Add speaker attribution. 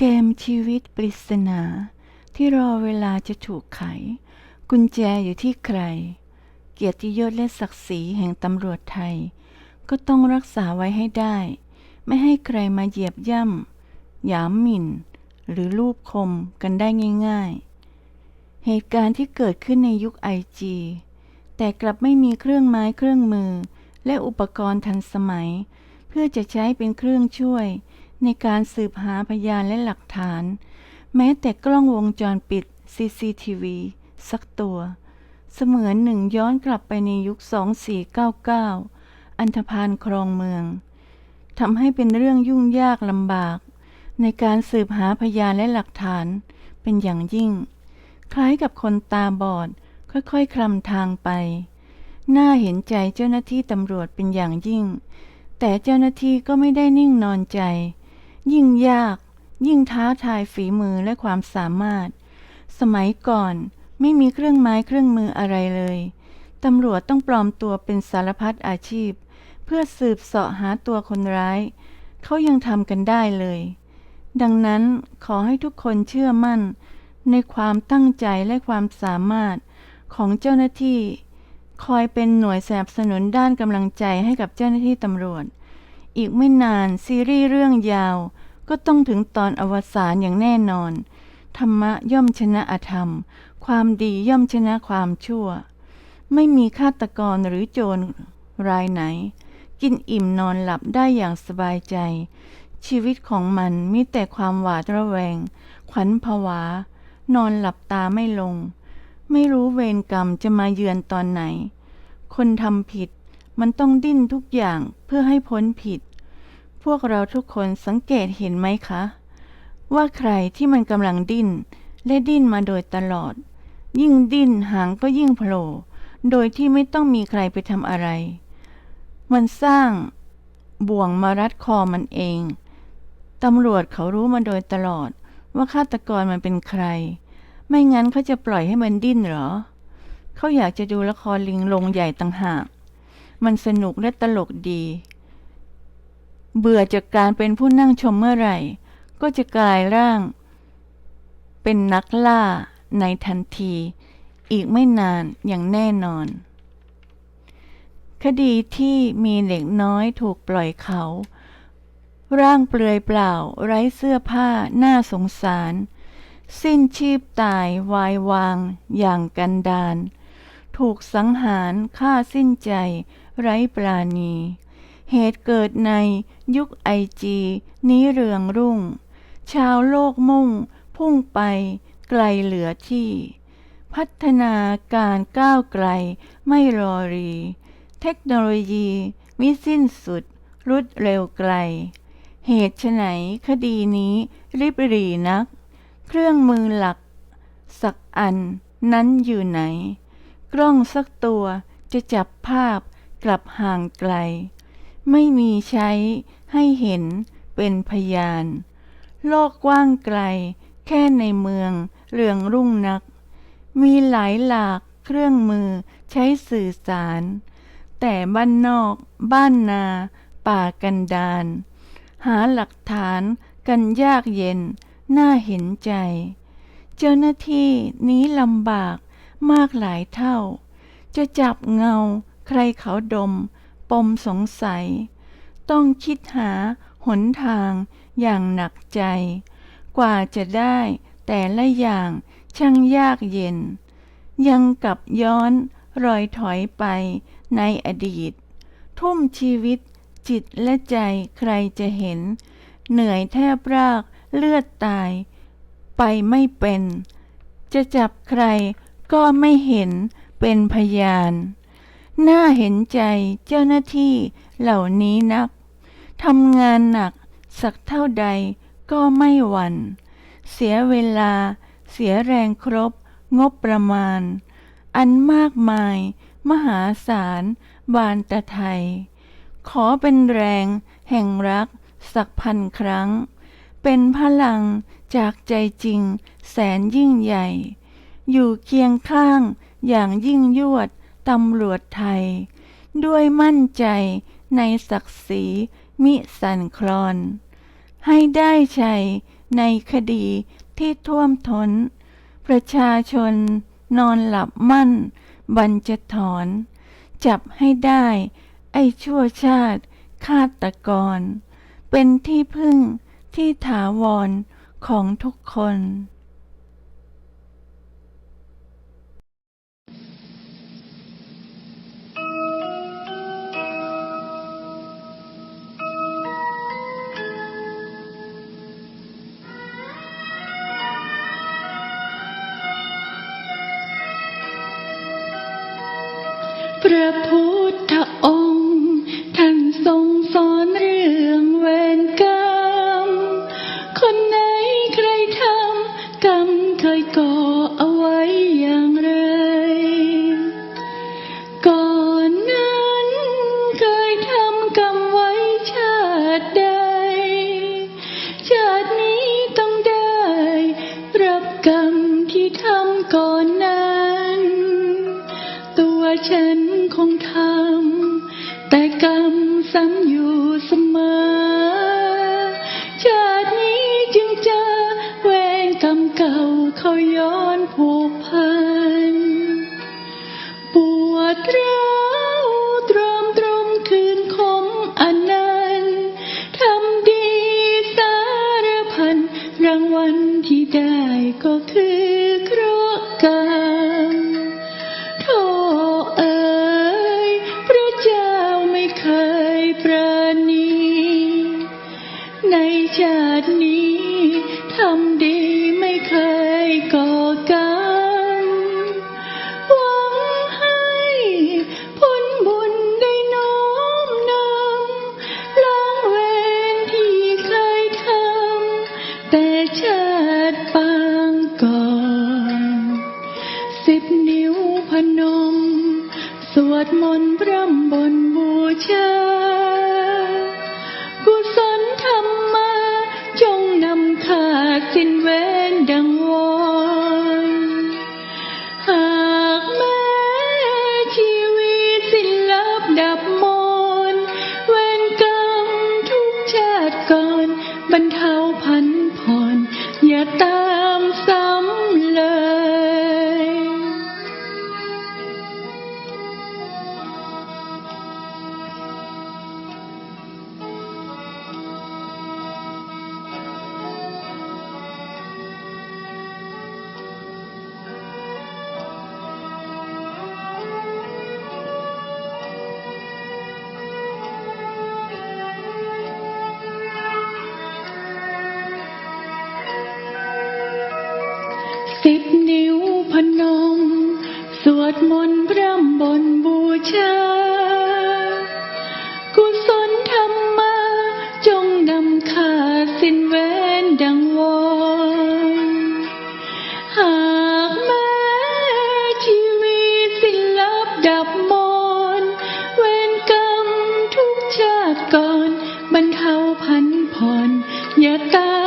Speaker 1: เกมชีวิตปริศนา ที่รอเวลาจะถูกไข กุญแจอยู่ที่ใคร เกียรติยศและศักดิ์ศรีแห่งตำรวจไทย ก็ต้องรักษาไว้ให้ได้ ไม่ให้ใครมาเหยียบย่ำหยามหมิ่น หรือรูปคมกันได้ง่ายๆ เหตุการณ์ที่เกิดขึ้นในยุคไอจีแต่กลับไม่มีเครื่องไม้เครื่องมือ และอุปกรณ์ทันสมัย เพื่อจะใช้เป็นเครื่องช่วย ในการสืบหาพยานและหลักฐาน แม้แต่กล้องวงจรปิด CCTV สักตัว เสมือนหนึ่งย้อนกลับไปในยุค 2499 อันธพาลครองเมืองทำให้เป็นเรื่องยุ่งยากลำบาก ในการสืบหาพยานและหลักฐานเป็นอย่างยิ่ง คล้ายกับคนตาบอดค่อยๆคลำทางไป น่าเห็นใจเจ้าหน้าที่ตำรวจเป็นอย่างยิ่ง แต่เจ้าหน้าที่ก็ไม่ได้นิ่งนอนใจ ยิ่งยาก ยิ่งท้าทายฝีมือและความสามารถ สมัยก่อนไม่มีเครื่องไม้เครื่องมืออะไรเลย ตำรวจต้องปลอมตัวเป็นสารพัดอาชีพ เพื่อสืบเสาะหาตัวคนร้าย เขายังทำกันได้เลย ดังนั้นขอให้ทุกคนเชื่อมั่น ในความตั้งใจและความสามารถของเจ้าหน้าที่ คอยเป็นหน่วยสนับสนุนด้านกำลังใจให้กับเจ้าหน้าที่ตำรวจ อีกไม่นานซีรีส์เรื่องยาว ก็ต้องถึงตอนอวสานอย่างแน่นอน ธรรมะย่อมชนะอธรรม ความดีย่อมชนะความชั่ว ไม่มีฆาตกรหรือโจรรายไหน กินอิ่มนอนหลับได้อย่างสบายใจ ชีวิตของมันมีแต่ความหวาดระแวง ขวัญผวา นอนหลับตาไม่ลง ไม่รู้เวรกรรมจะมาเยือนตอนไหน คนทำผิด มันต้องดิ้นทุกอย่างเพื่อให้พ้นผิด พวกเราทุกคนสังเกตเห็นไหมคะ ว่าใครที่มันกำลังดิ้นและดิ้นมาโดยตลอด ยิ่งดิ้นหางก็ยิ่งโผล่โดยที่ไม่ต้องมีใครไปทำอะไร มันสร้างบ่วงมารัดคอมันเอง ตำรวจเขารู้มาโดยตลอด ว่าฆาตกรมันเป็นใคร ไม่งั้นเขาจะปล่อยให้มันดิ้นเหรอ เขาอยากจะดูละครลิงลงใหญ่ต่างหาก มันสนุกและตลกดี เบื่อจากการเป็นผู้นั่งชมเมื่อไหร่ ก็จะกลายร่าง เป็นนักล่าในทันที อีกไม่นานอย่างแน่นอน คดีที่มีเด็กน้อยถูกปล่อยเขา ร่างเปลือยเปล่าไร้เสื้อผ้าน่าสงสาร สิ้นชีพตายวายวางอย่างกันดานถูกสังหารฆ่าสิ้นใจ ไร้ปราณี เหตุเกิดในยุคไอจีนี้เรืองรุ่ง ชาวโลกมุ่งพุ่งไปไกลเหลือที่ พัฒนาการก้าวไกลไม่รอรี เทคโนโลยีมิสิ้นสุด รุดเร็วไกล เหตุไฉนคดีนี้ริบรีนัก เครื่องมือหลัก สักอันนั้นอยู่ไหน กล้องสักตัวจะจับภาพ กลับห่างไกล ไม่มีใช้ให้เห็นเป็นพยาน โลกกว้างไกล แค่ในเมืองเรืองรุ่งนัก มีหลายหลากเครื่องมือใช้สื่อสาร แต่บ้านนอกบ้านนา ป่ากันดารหาหลักฐานกันยากเย็น น่าเห็นใจ เจ้าหน้าที่นี้ลำบากมากหลายเท่า จะจับเงา ใครเขาดม ปมสงสัย ต้องคิดหาหนทางอย่างหนักใจ กว่าจะได้แต่ละอย่างช่างยากเย็น ยังกับย้อนรอยถอยไปในอดีต ทุ่มชีวิตจิตและใจใครจะเห็น เหนื่อยแทบรากเลือดตาย ไปไม่เป็น จะจับใครก็ไม่เห็นเป็นพยาน น่าเห็นใจเจ้าหน้าที่เหล่านี้นักทำงานหนักสักเท่าใดก็ไม่หวั่น เสียเวลา เสียแรงครบ งบประมาณ อันมากมาย มหาศาล บานตะไทย ขอเป็นแรงแห่งรักสักพันครั้ง เป็นพลังจากใจจริงแสนยิ่งใหญ่ อยู่เคียงข้างอย่างยิ่งยวด ตำรวจไทย ด้วยมั่นใจในศักดิ์ศรีมิสันคลอน ให้ได้ชัยในคดีที่ท่วมท้น ประชาชนนอนหลับมั่น บันจะถอน จับให้ได้ ไอ้ชั่วชาติฆาตกร เป็นที่พึ่งที่ถาวรของทุกคน
Speaker 2: พระพุท ก็ สิบนิ้วพนม สวดมนต์พร่ำบนบูชา กุศลธรรมา จงนำขาสิ้นเวรดังวอนหากแม้ชีวิตสิ้นลับดับมนเวรกรรมทุกชาติก่อนบรรเทาพันผ่อนอย่าตา